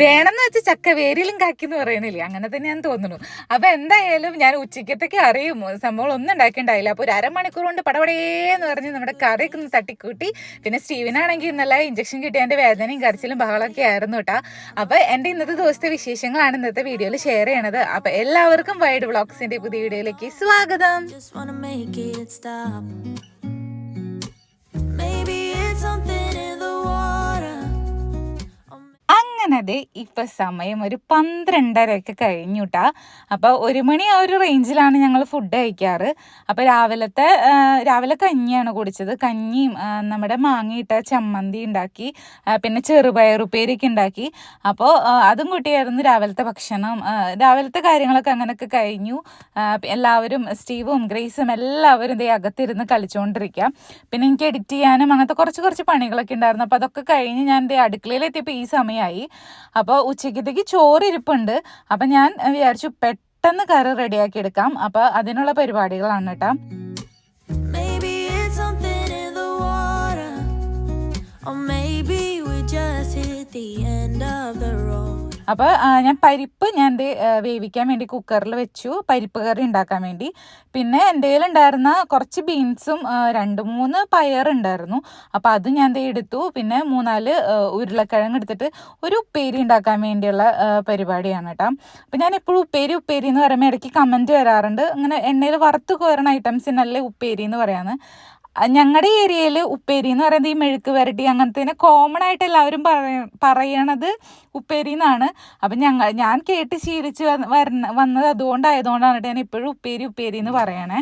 വേണമെന്ന് വെച്ച് ചക്ക വേരിലും കാക്കിന്ന് പറയണില്ലേ അങ്ങനെ തന്നെയാണ് തോന്നുന്നു. അപ്പൊ എന്തായാലും ഞാൻ ഉച്ചക്കത്തേക്ക് അറിയും. സംഭവം ഒന്നും ഉണ്ടാക്കിണ്ടായില്ല. അപ്പൊ ഒരു അരമണിക്കൂർ കൊണ്ട് പടപടേന്ന് പറഞ്ഞ് നമ്മുടെ കറിയൊക്കെ ഒന്ന് തട്ടിക്കൂട്ടി. പിന്നെ സ്റ്റീവിനാണെങ്കിൽ ഇന്നലെ ഇഞ്ചക്ഷൻ കിട്ടിയതിന്റെ വേദനയും കരച്ചിലും ബഹളമൊക്കെ ആയിരുന്നു കേട്ടാ അപ്പൊ എന്റെ ഇന്നത്തെ ദിവസത്തെ വിശേഷങ്ങളാണ് ഇന്നത്തെ വീഡിയോയിൽ ഷെയർ ചെയ്യണത്. അപ്പൊ എല്ലാവർക്കും വൈഡ് ബ്ലോഗ്സിന്റെ പുതിയ വീഡിയോയിലേക്ക് സ്വാഗതം. ദേ ഇപ്പൊ സമയം ഒരു പന്ത്രണ്ടരയൊക്കെ കഴിഞ്ഞുട്ടാ. അപ്പൊ ഒരു മണി ആ ഒരു റേഞ്ചിലാണ് ഞങ്ങൾ ഫുഡ് കഴിക്കാറ്. അപ്പൊ രാവിലത്തെ രാവിലെ കഞ്ഞിയാണ് കുടിച്ചത്. കഞ്ഞിയും നമ്മുടെ മാങ്ങയിട്ട ചമ്മന്തി ഉണ്ടാക്കി പിന്നെ ചെറുപയറുപ്പേരിയൊക്കെ ഉണ്ടാക്കി. അപ്പോൾ അതും കൂട്ടിയായിരുന്നു രാവിലത്തെ ഭക്ഷണം. രാവിലത്തെ കാര്യങ്ങളൊക്കെ അങ്ങനെയൊക്കെ കഴിഞ്ഞു. എല്ലാവരും സ്റ്റീവും ഗ്രേസും എല്ലാവരും ഇതേ അകത്തിരുന്ന് കളിച്ചുകൊണ്ടിരിക്കുക പിന്നെ എനിക്ക് എഡിറ്റ് ചെയ്യാനും അങ്ങനത്തെ കുറച്ച് കുറച്ച് പണികളൊക്കെ ഉണ്ടായിരുന്നു. അപ്പോൾ അതൊക്കെ കഴിഞ്ഞ് ഞാൻ ദേ അടുക്കളയിലെത്തിയപ്പോൾ ഈ സമയമായി അപ്പോൾ ഉച്ചക്കത്തേക്ക് ചോറ് ഇരിപ്പുണ്ട് അപ്പം ഞാൻ വിചാരിച്ചു പെട്ടെന്ന് കറി റെഡിയാക്കി എടുക്കാം. അപ്പോൾ അതിനുള്ള പരിപാടികളാണ് കേട്ടോ. Oh maybe അപ്പോൾ ഞാൻ പരിപ്പ് ഞാൻ എന്റെ വേവിക്കാൻ വേണ്ടി കുക്കറിൽ വെച്ചു. പരിപ്പ് കറി ഉണ്ടാക്കാൻ വേണ്ടി. പിന്നെ എന്റെ കയ്യിലുണ്ടായിരുന്ന കുറച്ച് ബീൻസും രണ്ട് മൂന്ന് പയറുണ്ടായിരുന്നു അപ്പോൾ അത് ഞാൻ എടുത്തു. പിന്നെ മൂന്നാൽ ഉരുളക്കിഴങ്ങ് എടുത്തിട്ട് ഒരു ഉപ്പേരി ഉണ്ടാക്കാൻ വേണ്ടിയുള്ള പരിപാടിയാണ് കേട്ടോ. അപ്പോൾ ഞാൻ എപ്പോഴും ഉപ്പേരി ഉപ്പേരി എന്ന് പറയുമ്പോൾ ഇടയ്ക്ക് കമന്റ് വരാറുണ്ട്. അങ്ങനെ എണ്ണയിൽ വറുത്ത് കോരണ ഐറ്റംസിനല്ലേ ഉപ്പേരി എന്ന് പറയാന്ന്. ഞങ്ങളുടെ ഏരിയയിൽ ഉപ്പേരി എന്ന് പറയുന്നത് ഈ മെഴുക്ക് വരട്ടി അങ്ങനത്തെ കോമൺ ആയിട്ട് എല്ലാവരും പറയ പറയണത് ഉപ്പേരി എന്നാണ് അപ്പം ഞങ്ങൾ ഞാൻ കേട്ട് ശീലിച്ച് വരുന്ന വന്നത് അതുകൊണ്ടായതുകൊണ്ടാണ് ഞാൻ ഇപ്പോഴും ഉപ്പേരി ഉപ്പേരി എന്ന് പറയണേ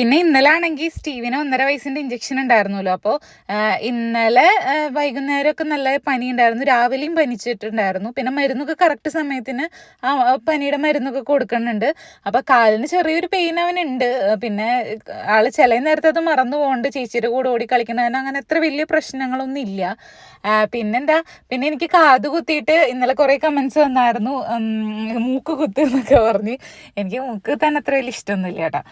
പിന്നെ ഇന്നലെ ആണെങ്കിൽ സ്റ്റീവിന് ഒന്നര വയസ്സിന്റെ ഇഞ്ചക്ഷൻ ഉണ്ടായിരുന്നല്ലോ. അപ്പോൾ ഇന്നലെ വൈകുന്നേരമൊക്കെ നല്ല പനി ഉണ്ടായിരുന്നു രാവിലെയും പനിച്ചിട്ടുണ്ടായിരുന്നു. പിന്നെ മരുന്നൊക്കെ കറക്റ്റ് സമയത്തിന് പനിയുടെ മരുന്നൊക്കെ കൊടുക്കുന്നുണ്ട്. അപ്പോൾ കാലിന് ചെറിയൊരു പെയിൻ അവനുണ്ട്. പിന്നെ ആൾ ചില നേരത്തെ അത് മറന്നു പോകുന്നുണ്ട് ചേച്ചിയുടെ കൂടെ ഓടി കളിക്കണതിന് അങ്ങനെ അത്ര വലിയ പ്രശ്നങ്ങളൊന്നും ഇല്ല. പിന്നെന്താ? പിന്നെ എനിക്ക് കാത് കുത്തിയിട്ട് ഇന്നലെ കുറേ കമൻസ് വന്നായിരുന്നു. മൂക്ക് കുത്തുന്നൊക്കെ പറഞ്ഞ്. എനിക്ക് മൂക്ക് തന്നെ അത്ര വലിയ ഇഷ്ടമൊന്നുമില്ല കേട്ടോ.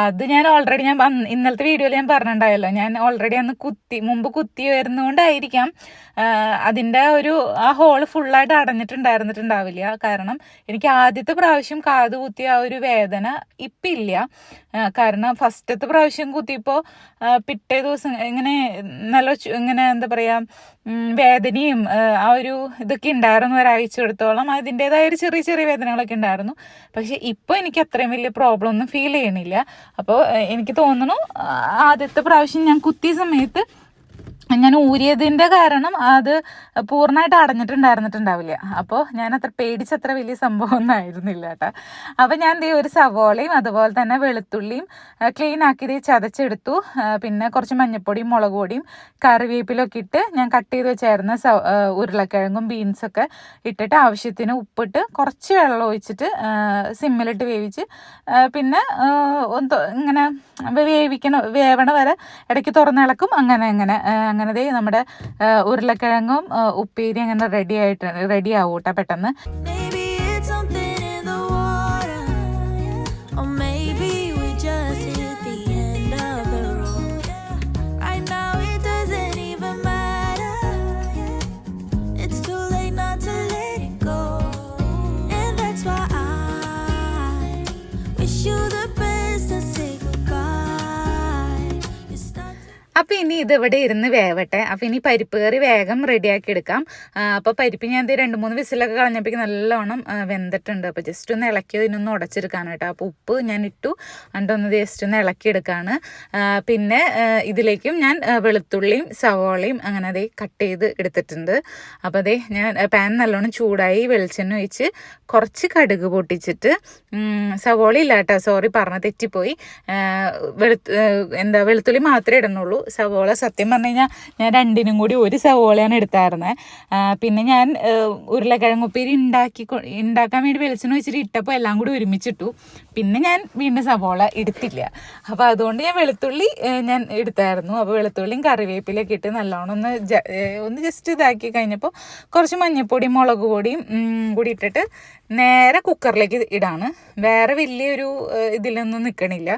കാത് ഞാൻ ഓൾറെഡി ഞാൻ ഇന്നലത്തെ വീഡിയോയിൽ ഞാൻ പറഞ്ഞിട്ടുണ്ടായല്ലോ. ഞാൻ ഓൾറെഡി അന്ന് കുത്തി മുമ്പ് കുത്തി വരുന്നതുകൊണ്ടായിരിക്കാം അതിന്റെ ഒരു ആ ഹോൾ ഫുള്ളായിട്ട് അടഞ്ഞിട്ടുണ്ടായിരുന്നിട്ടുണ്ടാവില്ല. കാരണം എനിക്ക് ആദ്യത്തെ പ്രാവശ്യം കാത് കുത്തിയ ആ ഒരു വേദന ഇപ്പം ഇല്ല ആ, കാരണം ഫസ്റ്റത്തെ പ്രാവശ്യം കുത്തിയപ്പോൾ പിറ്റേ ദിവസം ഇങ്ങനെ നല്ല ഇങ്ങനെ എന്താ പറയുക വേദനയും ആ ഒരു ഇതൊക്കെ ഉണ്ടായിരുന്നു ഒരാഴ്ചയെടുത്തോളം അതിന്റെതായ ഒരു ചെറിയ ചെറിയ വേദനകളൊക്കെ ഉണ്ടായിരുന്നു പക്ഷെ ഇപ്പോൾ എനിക്ക് അത്രയും വലിയ പ്രോബ്ലം ഒന്നും ഫീൽ ചെയ്യണില്ല. അപ്പോൾ എനിക്ക് തോന്നുന്നു ആദ്യത്തെ പ്രാവശ്യം ഞാൻ കുത്തിയ സമയത്ത് ഞാൻ ഊരിയതിന്റെ കാരണം അത് പൂർണമായിട്ട് അടഞ്ഞിട്ടുണ്ടായിരുന്നിട്ടുണ്ടാവില്ല. അപ്പോൾ ഞാൻ അത്ര പേടിച്ചത്ര വലിയ സംഭവം ഒന്നും ആയിരുന്നില്ല കേട്ടോ. അപ്പോൾ ഞാൻ ദേ ഒരു സവോളയും അതുപോലെ തന്നെ വെളുത്തുള്ളിയും ക്ലീൻ ആക്കി ദേ ചതച്ചെടുത്തു. പിന്നെ കുറച്ച് മഞ്ഞപ്പൊടിയും മുളക് പൊടിയും കറിവേപ്പിലൊക്കെ ഇട്ട് ഞാൻ കട്ട് ചെയ്ത് വെച്ചായിരുന്ന സ ഉരുളക്കിഴങ്ങും ബീൻസൊക്കെ ഇട്ടിട്ട് ആവശ്യത്തിന് ഉപ്പിട്ട് കുറച്ച് വെള്ളം ഒഴിച്ചിട്ട് സിമ്മിലിട്ട് വേവിച്ച് പിന്നെ ഇങ്ങനെ വേവിക്കണം വേവണ വരെ ഇടയ്ക്ക് തുറന്നിളക്കും അങ്ങനെ അങ്ങനെ അങ്ങനെ ദേ നമ്മുടെ ഉരുളക്കിഴങ്ങും ഉപ്പേരി അങ്ങനെ റെഡി ആയിട്ട് റെഡി ആവും കേട്ടോ പെട്ടെന്ന് you അപ്പം ഇനി ഇതിവിടെ ഇരുന്ന് വേവട്ടെ. അപ്പം ഇനി പരിപ്പ് കറി വേഗം റെഡിയാക്കി എടുക്കാം. അപ്പോൾ പരിപ്പ് ഞാൻ ദേ രണ്ട് മൂന്ന് വിസിലൊക്കെ കളഞ്ഞപ്പോഴേക്കും നല്ലോണം വെന്തിട്ടുണ്ട്. അപ്പോൾ ജസ്റ്റ് ഒന്ന് ഇളക്കി ഇതിനൊന്ന് ഉടച്ചെടുക്കാൻ കേട്ടോ. അപ്പോൾ ഉപ്പ് ഞാൻ ഇട്ടു. അണ്ടൊന്ന് ജസ്റ്റ് ഒന്ന് ഇളക്കി എടുക്കുകയാണ് പിന്നെ ഇതിലേക്കും ഞാൻ വെളുത്തുള്ളിയും സവോളയും അങ്ങനെ അതേ കട്ട് ചെയ്ത് എടുത്തിട്ടുണ്ട്. അപ്പോൾ അതേ ഞാൻ പാൻ നല്ലോണം ചൂടായി വെളിച്ചെണ്ണ ഒഴിച്ച് കുറച്ച് കടുക് പൊട്ടിച്ചിട്ട് സവോള ഇല്ല കേട്ടോ. സോറി പറഞ്ഞ തെറ്റിപ്പോയി. വെളുത്ത് എന്താ വെളുത്തുള്ളി മാത്രമേ ഇടുന്നുള്ളൂ. സവോള. സത്യം പറഞ്ഞു കഴിഞ്ഞാൽ ഞാൻ രണ്ടിനും കൂടി ഒരു സവോളയാണ് എടുത്തായിരുന്നത് പിന്നെ ഞാൻ ഉരുളക്കിഴങ്ങ് ഉപ്പേരി ഉണ്ടാക്കി ഉണ്ടാക്കാൻ വേണ്ടി വെളിച്ചെണ്ണ വെച്ചിട്ട് ഇട്ടപ്പോൾ എല്ലാം കൂടി ഒരുമിച്ചിട്ടു. പിന്നെ ഞാൻ വീണ്ടും സവോള എടുത്തില്ല. അപ്പോൾ അതുകൊണ്ട് ഞാൻ വെളുത്തുള്ളി ഞാൻ എടുത്തായിരുന്നു. അപ്പോൾ വെളുത്തുള്ളിയും കറിവേപ്പിലൊക്കെ ഇട്ട് നല്ലോണം ഒന്ന് ഒന്ന് ജസ്റ്റ് ഇതാക്കി കഴിഞ്ഞപ്പോൾ കുറച്ച് മഞ്ഞൾപ്പൊടിയും മുളക് പൊടിയും കൂടി ഇട്ടിട്ട് നേരെ കുക്കറിലേക്ക് ഇടാണ്. വേറെ വലിയൊരു ഇതിലൊന്നും നിൽക്കണില്ല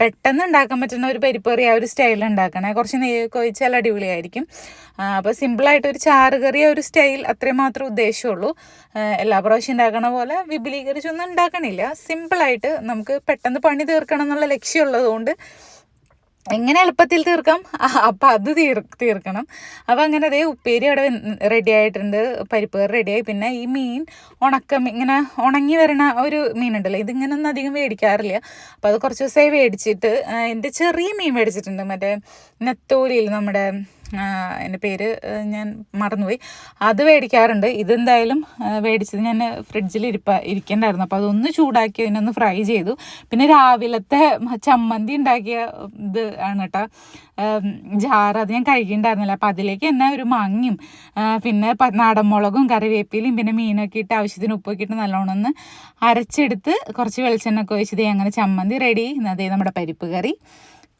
പെട്ടെന്ന് ഉണ്ടാക്കാൻ പറ്റുന്ന ഒരു പരിപ്പറി ആ ഒരു സ്റ്റൈലിൽ ഉണ്ടാക്കണേ. കുറച്ച് നെയ്യ് കൊഴിച്ചാൽ അടിപൊളിയായിരിക്കും. അപ്പോൾ സിമ്പിളായിട്ട് ഒരു ചാറ് കറി ആ ഒരു സ്റ്റൈൽ അത്രയും മാത്രം ഉദ്ദേശമുള്ളൂ എല്ലാ പ്രാവശ്യം ഉണ്ടാക്കണ പോലെ വിപുലീകരിച്ചൊന്നും ഉണ്ടാക്കണില്ല. സിമ്പിളായിട്ട് നമുക്ക് പെട്ടെന്ന് പണി തീർക്കണം എന്നുള്ള ലക്ഷ്യമുള്ളത് കൊണ്ട് എങ്ങനെ എളുപ്പത്തിൽ തീർക്കാം? അപ്പം അത് തീർ തീർക്കണം. അപ്പം അങ്ങനെ അതേ ഉപ്പേരി അവിടെ റെഡി ആയിട്ടുണ്ട്. പരിപ്പ് റെഡിയായി പിന്നെ ഈ മീൻ ഉണക്കം ഇങ്ങനെ ഉണങ്ങി വരണ ഒരു മീനുണ്ടല്ലോ. ഇതിങ്ങനെ ഒന്നും അധികം മേടിക്കാറില്ല അപ്പോൾ അത് കുറച്ച് ദിവസമായി മേടിച്ചിട്ട് എന്റെ ചെറിയ മീൻ മേടിച്ചിട്ടുണ്ട് മറ്റേ നെത്തോലിയിൽ നമ്മുടെ എന്റെ പേര് ഞാൻ മറന്നുപോയി. അത് മേടിക്കാറുണ്ട്. ഇതെന്തായാലും മേടിച്ചത് ഞാൻ ഫ്രിഡ്ജിൽ ഇരിപ്പ ഇരിക്കണ്ടായിരുന്നു. അപ്പോൾ അതൊന്ന് ചൂടാക്കി അതിനൊന്ന് ഫ്രൈ ചെയ്തു. പിന്നെ രാവിലത്തെ ചമ്മന്തി ഉണ്ടാക്കിയ ഇത് ആണ് കേട്ടോ. ജാറ് അത് ഞാൻ കഴുകിണ്ടായിരുന്നില്ല അപ്പോൾ അതിലേക്ക് തന്നെ ഒരു മങ്ങിയും പിന്നെ നാടൻ മുളകും കറിവേപ്പിലയും പിന്നെ മീനൊക്കെ ഇട്ട് ആവശ്യത്തിന് ഉപ്പൊക്കെ ഇട്ട് നല്ലോണം ഒന്ന് അരച്ചെടുത്ത് കുറച്ച് വെളിച്ചെണ്ണ ഒക്കെ ഒഴിച്ചത് അങ്ങനെ ചമ്മന്തി റെഡി അതേ നമ്മുടെ പരിപ്പ് കറി.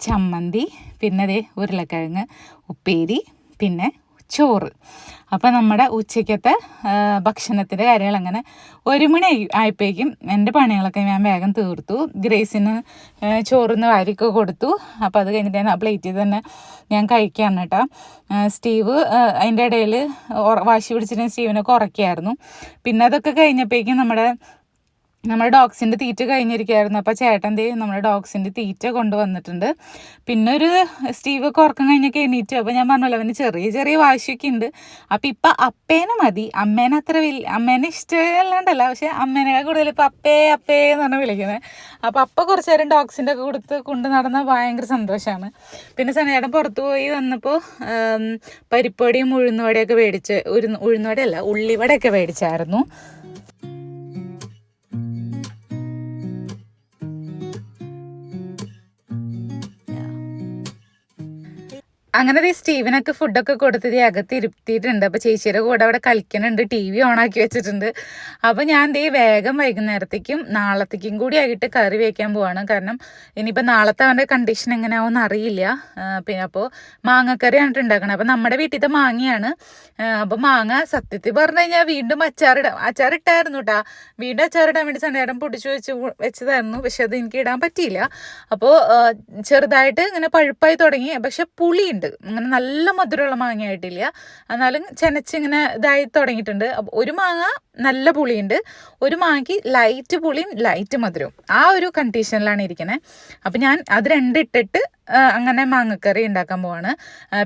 ചമ്മന്തി പിന്നെ അതേ ഉരുളക്കിഴങ്ങ് ഉപ്പേരി പിന്നെ ചോറ്. അപ്പോൾ നമ്മുടെ ഉച്ചയ്ക്കത്തെ ഭക്ഷണത്തിന്റെ കാര്യങ്ങൾ അങ്ങനെ ഒരു മണി ആയി- ആയപ്പോഴേക്കും എന്റെ പണികളൊക്കെ ഞാൻ വേഗം തീർത്തു. ഗ്രേസിന് ചോറിന് വാരിക്ക് കൊടുത്തു. അപ്പോൾ അത് കഴിഞ്ഞിട്ട് ഞാൻ ആ പ്ലേറ്റിൽ തന്നെ ഞാൻ കഴിക്കുകയാണ് കേട്ടോ. സ്റ്റീവ് അതിന്റെ ഇടയിൽ വാശി പിടിച്ചിട്ട് സ്റ്റീവിനൊക്കെ ഉറക്കിയായിരുന്നു. പിന്നെ അതൊക്കെ കഴിഞ്ഞപ്പോഴേക്കും നമ്മുടെ നമ്മുടെ ഡോഗ്സിന്റെ തീറ്റ കഴിഞ്ഞിരിക്കുകയായിരുന്നു. അപ്പോൾ ചേട്ടൻ ദേ നമ്മുടെ ഡോഗ്സിന്റെ തീറ്റ കൊണ്ടുവന്നിട്ടുണ്ട്. പിന്നെ ഒരു സ്റ്റീവ് ഉറക്കം കഴിഞ്ഞൊക്കെ എണീറ്റു. അപ്പോൾ ഞാൻ പറഞ്ഞല്ലോ അവന് ചെറിയ ചെറിയ വാശിയൊക്കെ ഉണ്ട്. അപ്പോൾ ഇപ്പം അപ്പേനെ മതി. അമ്മേനെ അത്ര വലിയ അമ്മേനെ ഇഷ്ടമല്ലാണ്ടല്ല പക്ഷേ അമ്മേനേക്കാൾ കൂടുതൽ ഇപ്പം അപ്പേ അപ്പേ എന്നാണ് വിളിക്കുന്നത് അപ്പോൾ അപ്പം കുറച്ച് നേരം ഡോഗ്സിന്റെ ഒക്കെ കൊടുത്ത് കൊണ്ട് നടന്ന ഭയങ്കര സന്തോഷമാണ് പിന്നെ സനേടം പുറത്ത് പോയി വന്നപ്പോൾ പരിപ്പൊടിയും ഉഴുന്നുവടയൊക്കെ മേടിച്ച് ഉഴുന്ന് ഉഴുന്നുവടയല്ല ഉള്ളിവടയൊക്കെ മേടിച്ചായിരുന്നു. അങ്ങനെ ദേ സ്റ്റീവനൊക്കെ ഫുഡൊക്കെ കൊടുത്ത് ദേ അകത്ത് ഇരുത്തിയിട്ടുണ്ട്. അപ്പോൾ ചേച്ചിയുടെ കൂടെ അവിടെ കളിക്കുന്നുണ്ട്. ടി വി ഓണാക്കി വെച്ചിട്ടുണ്ട്. അപ്പോൾ ഞാൻ ദേ വേഗം വൈകുന്നേരത്തേക്കും നാളത്തേക്കും കൂടി ആയിട്ട് കറി വയ്ക്കാൻ പോവാണ്. കാരണം ഇനിയിപ്പോൾ നാളത്തെ അവന്റെ കണ്ടീഷൻ എങ്ങനെയാവുമെന്ന് അറിയില്ല. പിന്നെ അപ്പോൾ മാങ്ങക്കറിയാണ് ഉണ്ടാക്കണം. അപ്പോൾ നമ്മുടെ വീട്ടിലത്തെ മാങ്ങയാണ്. അപ്പോൾ മാങ്ങ സത്യത്തിൽ പറഞ്ഞു കഴിഞ്ഞാൽ വീണ്ടും അച്ചാറിടാം അച്ചാറിട്ടായിരുന്നു കേട്ടോ വീണ്ടും അച്ചാറിടാൻ വേണ്ടി സണ്ടേടം പൊടിച്ചു വെച്ച് വെച്ചതായിരുന്നു. പക്ഷെ അത് എനിക്ക് ഇടാൻ പറ്റിയില്ല. അപ്പോൾ ചെറുതായിട്ട് ഇങ്ങനെ പഴുപ്പായി തുടങ്ങി. പക്ഷെ പുളിയുണ്ട്. അങ്ങനെ നല്ല മധുരമുള്ള മാങ്ങ ആയിട്ടില്ല എന്നാലും ചെനച്ച് ഇങ്ങനെ ഇതായി തുടങ്ങിയിട്ടുണ്ട്. അപ്പോൾ ഒരു മാങ്ങ നല്ല പുളിയുണ്ട്. ഒരു മാങ്ങയ്ക്ക് ലൈറ്റ് പുളിയും ലൈറ്റ് മധുരവും. ആ ഒരു കണ്ടീഷനിലാണ് ഇരിക്കുന്നത് അപ്പോൾ ഞാൻ അത് രണ്ടിട്ടിട്ട് അങ്ങനെ മാങ്ങക്കറി ഉണ്ടാക്കാൻ പോവാണ്.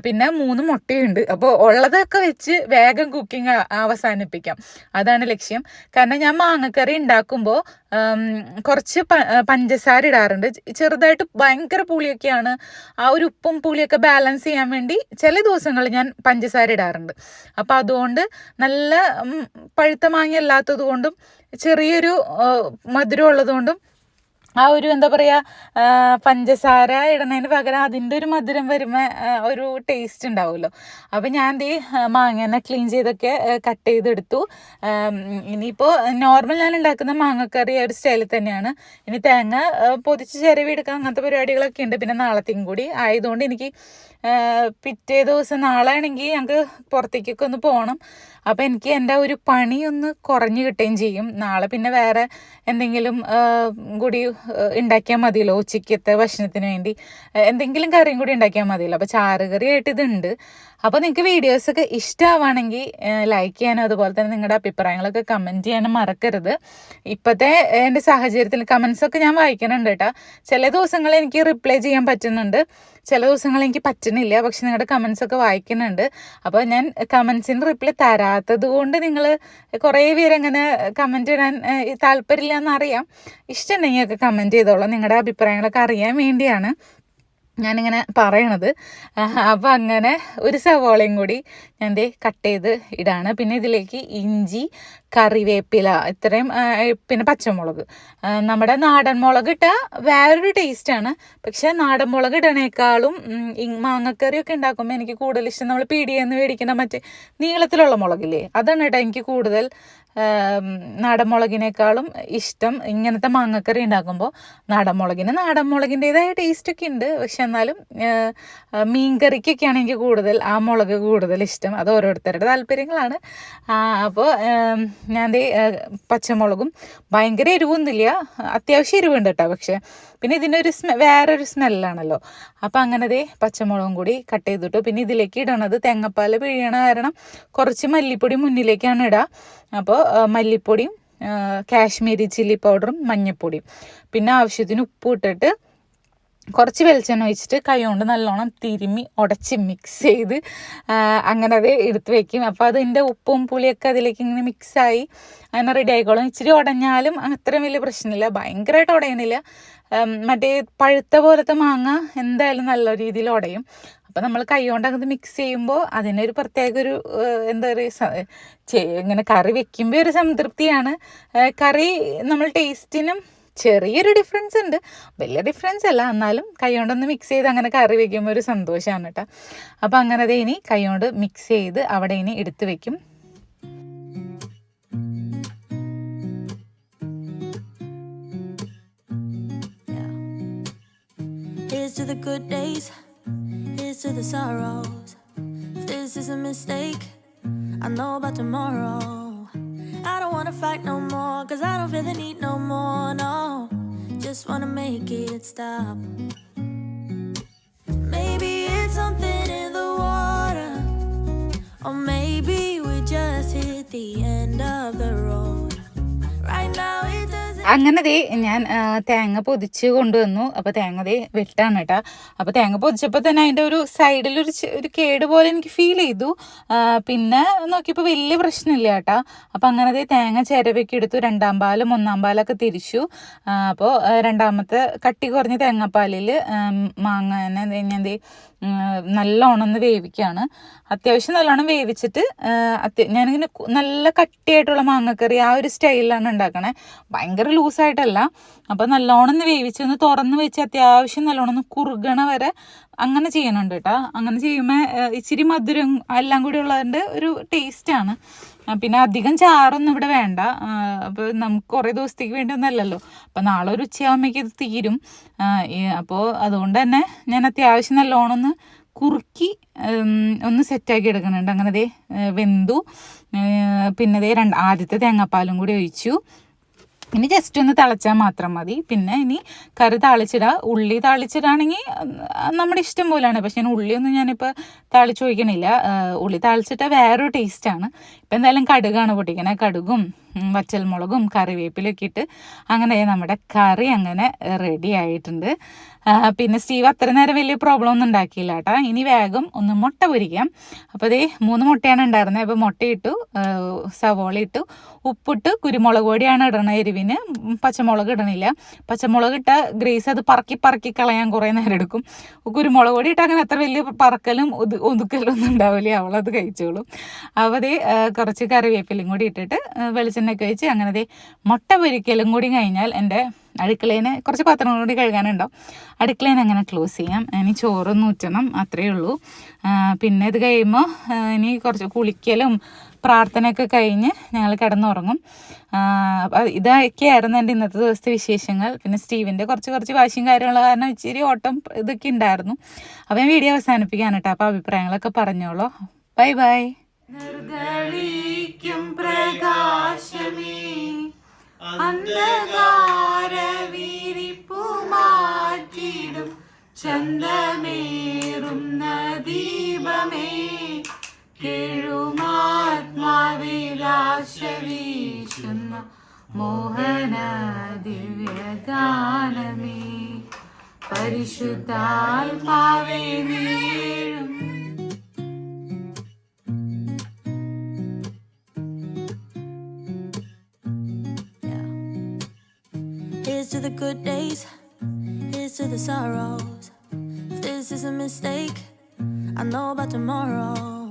പിന്നെ മൂന്ന് മുട്ടയുണ്ട്. അപ്പോൾ ഉള്ളതൊക്കെ വെച്ച് വേഗം കുക്കിംഗ് അവസാനിപ്പിക്കാം. അതാണ് ലക്ഷ്യം. കാരണം ഞാൻ മാങ്ങക്കറി ഉണ്ടാക്കുമ്പോൾ കുറച്ച് പഞ്ചസാര ഇടാറുണ്ട്. ചെറുതായിട്ട് ഭയങ്കര പുളിയൊക്കെയാണ്. ആ ഒരു ഉപ്പും പുളിയൊക്കെ ബാലൻസ് ചെയ്യാൻ വേണ്ടി ചില ദിവസങ്ങളിൽ ഞാൻ പഞ്ചസാര ഇടാറുണ്ട്. അപ്പോൾ അതുകൊണ്ട് നല്ല പഴുത്ത മാങ്ങ അല്ലാത്തത് കൊണ്ടും ചെറിയൊരു മധുരം ഉള്ളതുകൊണ്ടും ആ ഒരു എന്താ പറയുക പഞ്ചസാര ഇടുന്നതിന് പകരം അതിന്റെ ഒരു മധുരം വരുമ്പോൾ ഒരു ടേസ്റ്റ് ഉണ്ടാവുമല്ലോ. അപ്പം ഞാൻ ആ, മാങ്ങനെ ക്ലീൻ ചെയ്തൊക്കെ കട്ട് ചെയ്തെടുത്തു. ഇനിയിപ്പോൾ നോർമൽ ഞാൻ ഉണ്ടാക്കുന്ന മാങ്ങക്കറി ഒരു സ്റ്റൈലിൽ തന്നെയാണ്. ഇനി തേങ്ങ പൊതിച്ച് ചിരവി എടുക്കുക അങ്ങനത്തെ പരിപാടികളൊക്കെ ഉണ്ട്. പിന്നെ നാളത്തേക്കും കൂടി ആയതുകൊണ്ട് എനിക്ക് പിറ്റേ ദിവസം നാളെ ആണെങ്കിൽ ഞങ്ങൾക്ക് പുറത്തേക്കൊക്കെ ഒന്ന് പോകണം അപ്പോൾ എനിക്ക് എന്റെ ഒരു പണി ഒന്ന് കുറഞ്ഞു കിട്ടുകയും ചെയ്യും. നാളെ പിന്നെ വേറെ എന്തെങ്കിലും കൂടി ഉണ്ടാക്കിയാൽ മതിയല്ലോ ഉച്ചയ്ക്കത്തെ ഭക്ഷണത്തിന് വേണ്ടി. എന്തെങ്കിലും കറിയും കൂടി ഉണ്ടാക്കിയാൽ മതിയല്ലോ. അപ്പോൾ ചാറുകറി ആയിട്ട് ഇതുണ്ട്. അപ്പോൾ നിങ്ങൾക്ക് വീഡിയോസൊക്കെ ഇഷ്ടമാവുകയാണെങ്കിൽ ലൈക്ക് ചെയ്യാനും അതുപോലെ തന്നെ നിങ്ങളുടെ അഭിപ്രായങ്ങളൊക്കെ കമന്റ് ചെയ്യാനും മറക്കരുത്. ഇപ്പോഴത്തെ എന്റെ സാഹചര്യത്തിൽ കമൻസൊക്കെ ഞാൻ വായിക്കുന്നുണ്ട് കേട്ടോ. ചില ദിവസങ്ങളിൽ എനിക്ക് റിപ്ലൈ ചെയ്യാൻ പറ്റുന്നുണ്ട്. ചില ദിവസങ്ങൾ എനിക്ക് പറ്റുന്നില്ല പക്ഷെ നിങ്ങളുടെ കമൻസ് ഒക്കെ വായിക്കുന്നുണ്ട് അപ്പോൾ ഞാൻ കമൻസിന് റിപ്ലൈ തരാത്തത് കൊണ്ട് നിങ്ങൾ കുറേ പേരങ്ങനെ കമന്റ് ഇടാൻ താല്പര്യമില്ല എന്നറിയാം ഇഷ്ടമുണ്ടെങ്കിൽ ഒക്കെ കമന്റ് ചെയ്തോളാം. നിങ്ങളുടെ അഭിപ്രായങ്ങളൊക്കെ അറിയാൻ വേണ്ടിയാണ്. ഞാനിങ്ങനെ പറയണത്. അപ്പം അങ്ങനെ ഒരു സവോളയും കൂടി ഞാൻ കട്ട് ചെയ്ത് ഇടാണ്. പിന്നെ ഇതിലേക്ക് ഇഞ്ചി കറിവേപ്പില ഇത്രയും പിന്നെ പച്ചമുളക്. നമ്മുടെ നാടൻ മുളക് ഇട്ടാൽ വേറൊരു ടേസ്റ്റാണ് പക്ഷെ നാടൻ മുളക് ഇടണേക്കാളും മാങ്ങക്കറിയൊക്കെ ഉണ്ടാക്കുമ്പോൾ എനിക്ക് കൂടുതൽ ഇഷ്ടം നമ്മൾ പീടിയെന്ന് മേടിക്കുന്ന മറ്റേ നീളത്തിലുള്ള മുളകില്ലേ? അതാണ് കേട്ടോ എനിക്ക് കൂടുതൽ ആം, നാടൻ മുളകിനേക്കാളും ഇഷ്ടം ഇങ്ങനത്തെ മാങ്ങക്കറി ഉണ്ടാക്കുമ്പോൾ നാടൻ മുളകിന് നാടൻ മുളകിന്റെതായ ടേസ്റ്റൊക്കെ ഉണ്ട്. പക്ഷെ എന്നാലും മീൻകറിക്കൊക്കെയാണ് എനിക്ക് കൂടുതൽ ആ മുളക് കൂടുതൽ ഇഷ്ടം. അത് ഓരോരുത്തരുടെ താല്പര്യങ്ങളാണ്. അപ്പോൾ ഞാൻ പച്ചമുളകും ഭയങ്കര എരിവൊന്നുമില്ല. അത്യാവശ്യം എരിവുണ്ട് കേട്ടോ പക്ഷേ. പിന്നെ ഇതിനൊരു സ്മെ വേറൊരു സ്മെല്ലാണല്ലോ. അപ്പോൾ അങ്ങനെ ദേ പച്ചമുളകും കൂടി കട്ട് ചെയ്തിട്ടു. പിന്നെ ഇതിലേക്ക് ഇടണത് തേങ്ങപ്പാൽ പിഴിയണ കാരണം കുറച്ച് മല്ലിപ്പൊടി മുന്നിലേക്കാണ് ഇടുക അപ്പോൾ മല്ലിപ്പൊടിയും കാശ്മീരി ചില്ലി പൗഡറും മഞ്ഞൾപ്പൊടിയും പിന്നെ ആവശ്യത്തിന് ഉപ്പ് ഇട്ടിട്ട് കുറച്ച് വെളിച്ചെണ്ണ ഒഴിച്ചിട്ട് കൈ കൊണ്ട് നല്ലോണം തിരുമ്മി ഉടച്ച് മിക്സ് ചെയ്ത് അങ്ങനെ അത് എടുത്ത് വെക്കും. അപ്പോൾ അതിന്റെ ഉപ്പും പുളിയൊക്കെ അതിലേക്ക് ഇങ്ങനെ മിക്സായി അങ്ങനെ റെഡി ആയിക്കോളും. ഇച്ചിരി ഉടഞ്ഞാലും അത്രയും വലിയ പ്രശ്നമില്ല. ഭയങ്കരമായിട്ട് ഉടയണില്ല. മറ്റേ പഴുത്ത പോലത്തെ മാങ്ങ എന്തായാലും നല്ല രീതിയിൽ ഉടയും. അപ്പോൾ നമ്മൾ കൈകൊണ്ട് അങ്ങ് മിക്സ് ചെയ്യുമ്പോൾ അതിനൊരു പ്രത്യേക ഒരു എന്താ പറയുക ഇങ്ങനെ കറി വെക്കുമ്പോൾ ഒരു സംതൃപ്തിയാണ്. കറി നമ്മൾ ടേസ്റ്റിനും ചെറിയൊരു ഡിഫറൻസ് ഉണ്ട്. വലിയ ഡിഫറൻസ് അല്ല എന്നാലും കൈ കൊണ്ടൊന്ന് മിക്സ് ചെയ്ത് അങ്ങനെ കറി വെക്കുമ്പോൾ ഒരു സന്തോഷമാണ് കേട്ടോ അപ്പോൾ അങ്ങനെ ദേ ഇനി കൈകൊണ്ട് മിക്സ് ചെയ്ത് അവിടെ ഇനി എടുത്ത് വെക്കും. To the good days, to the sorrows. If this is a mistake, I know about tomorrow. I don't wanna fight no more, cause I don't feel the need no more, no. Just wanna make it stop. Maybe it's something in the water, or maybe we just hit the end of the road. Right now. അങ്ങനെ ദേ ഞാൻ തേങ്ങ പൊതിച്ച് കൊണ്ടുവന്നു. അപ്പോൾ തേങ്ങ ദേ വെട്ടാണ് കേട്ടോ. അപ്പോൾ തേങ്ങ പൊതിച്ചപ്പോൾ തന്നെ അതിന്റെ ഒരു സൈഡിൽ ഒരു ഒരു കേട് പോലെ എനിക്ക് ഫീൽ ചെയ്തു. പിന്നെ നോക്കിയപ്പോൾ വലിയ പ്രശ്നമില്ല കേട്ടോ. അപ്പോൾ അങ്ങനെ ദേ തേങ്ങ ചിരവയ്ക്ക് എടുത്തു. രണ്ടാം പാലും ഒന്നാം പാലൊക്കെ തിരിച്ചു. അപ്പോൾ രണ്ടാമത്തെ കട്ടി കുറഞ്ഞ തേങ്ങാപ്പാലിൽ മാങ്ങനെ ഞാൻ ദേ നല്ലോണം ഒന്ന് വേവിക്കുകയാണ് അത്യാവശ്യം നല്ലോണം വേവിച്ചിട്ട് ഞാനിങ്ങനെ നല്ല കട്ടിയായിട്ടുള്ള മാങ്ങക്കറി ആ ഒരു സ്റ്റൈലിലാണ് ഉണ്ടാക്കണേ. ഭയങ്കര ലൂസായിട്ടല്ല അപ്പോൾ നല്ലോണം ഒന്ന് വേവിച്ച് ഒന്ന് തുറന്ന് വെച്ച് അത്യാവശ്യം നല്ലോണം ഒന്ന് കുറുകണ വരെ അങ്ങനെ ചെയ്യണുണ്ട് കേട്ടോ അങ്ങനെ ചെയ്യുമ്പോൾ ഇച്ചിരി മധുരം എല്ലാം കൂടി ഉള്ളതിന്റെ ഒരു ടേസ്റ്റാണ് പിന്നെ അധികം ചാറൊന്നും ഇവിടെ വേണ്ട. അപ്പോൾ നമുക്ക് കുറേ ദിവസത്തേക്ക് വേണ്ടി ഒന്നല്ലല്ലോ അപ്പോൾ നാളെ ഒരു ഉച്ചയാകുമ്പോഴേക്ക് ഇത് തീരും. അപ്പോൾ അതുകൊണ്ട് തന്നെ ഞാൻ അത്യാവശ്യം നല്ലോണം ഒന്ന് കുറുക്കി ഒന്ന് സെറ്റാക്കി എടുക്കുന്നുണ്ട് അങ്ങനെ ദേ വെന്തു. പിന്നെ ദേ രണ്ട് ആദ്യത്തെ തേങ്ങാപ്പാലും കൂടി ഒഴിച്ചു. ഇനി ജസ്റ്റ് ഒന്ന് തിളച്ചാൽ മാത്രം മതി. പിന്നെ ഇനി കറി താളിച്ചിടുക ഉള്ളി താളിച്ചിടാണെങ്കിൽ നമ്മുടെ ഇഷ്ടം പോലെയാണ് പക്ഷെ ഞാൻ ഉള്ളിയൊന്നും ഞാനിപ്പോൾ താളിച്ച് ഒഴിക്കണില്ല. ആ, ഉള്ളി താളിച്ചിട്ട് വേറൊരു ടേസ്റ്റാണ് ഇപ്പം എന്തായാലും കടുകാണ് പൊട്ടിക്കണേ. കടുകും ഉം, വറ്റൽമുളകും കറിവേപ്പിലൊക്കെ ഇട്ട് അങ്ങനെ നമ്മുടെ കറി അങ്ങനെ റെഡി ആയിട്ടുണ്ട്. പിന്നെ സ്റ്റീവ് അത്ര നേരം വലിയ പ്രോബ്ലം ഒന്നും ഉണ്ടാക്കിയില്ല കേട്ടോ. ഇനി വേഗം ഒന്ന് മുട്ട പൊരിക്കാം. അപ്പോൾ ദേ മൂന്ന് മുട്ടയാണ് ഉണ്ടായിരുന്നത് അപ്പോൾ മുട്ടയിട്ടു സവോള ഇട്ടു ഉപ്പിട്ട് കുരുമുളക് പൊടിയാണ് ഇടണത് എരിവിന്. പച്ചമുളക് ഇടണില്ല. പച്ചമുളക് ഇട്ട ഗ്രീസ് അത് പറക്കി പറക്കി കളയാൻ കുറേ നേരം എടുക്കും. കുരുമുളക് പൊടി ഇട്ട് അങ്ങനെ അത്ര വലിയ പറക്കലും ഒതു ഒതുക്കലും ഒന്നും ഉണ്ടാവില്ല. അവളത് കഴിച്ചോളും. അപ്പോൾ കുറച്ച് കറിവേപ്പിലും കൂടി ഇട്ടിട്ട് ആ, വെളിച്ചെണ്ണയൊക്കെ വെച്ച് അങ്ങനെ ദേ മുട്ട പൊരിക്കലും കൂടി കഴിഞ്ഞാൽ എന്റെ അടുക്കളേനെ കുറച്ച് പാത്രങ്ങൾ കൂടി കഴുകാനുണ്ടോ? അടുക്കളേനെ അങ്ങനെ ക്ലോസ് ചെയ്യാം. ഇനി ചോറ് നൂറ്റണം അത്രയേ ഉള്ളൂ. പിന്നെ ഇത് കഴിയുമ്പോൾ ഇനി കുറച്ച് കുളിക്കലും പ്രാർത്ഥനയൊക്കെ കഴിഞ്ഞ് ഞങ്ങൾ കിടന്നുറങ്ങും. ഇതൊക്കെയായിരുന്നു എന്റെ ഇന്നത്തെ ദിവസത്തെ വിശേഷങ്ങൾ. പിന്നെ സ്റ്റീവിന്റെ കുറച്ച് കുറച്ച് വാശിയും കാര്യമുള്ള കാരണം ഇച്ചിരി ഓട്ടം ഇതൊക്കെ ഉണ്ടായിരുന്നു. അപ്പോൾ ഞാൻ വീഡിയോ അവസാനിപ്പിക്കാൻ കേട്ടോ. അപ്പോൾ അഭിപ്രായങ്ങളൊക്കെ പറഞ്ഞോളൂ. Bye bye. നിർഗളിക്കും പ്രകാശമേ. അന്ധകാര വിരിപ്പു മാറ്റിടും ദീപമേ കേഴുമാത്മാവിലാശവീശുന്ന മോഹന ദിവ്യഗാനമേ പരിശുദ്ധാത്മാവേ നീഴും good days, here's to the sorrows. If this is a mistake. I know about tomorrow.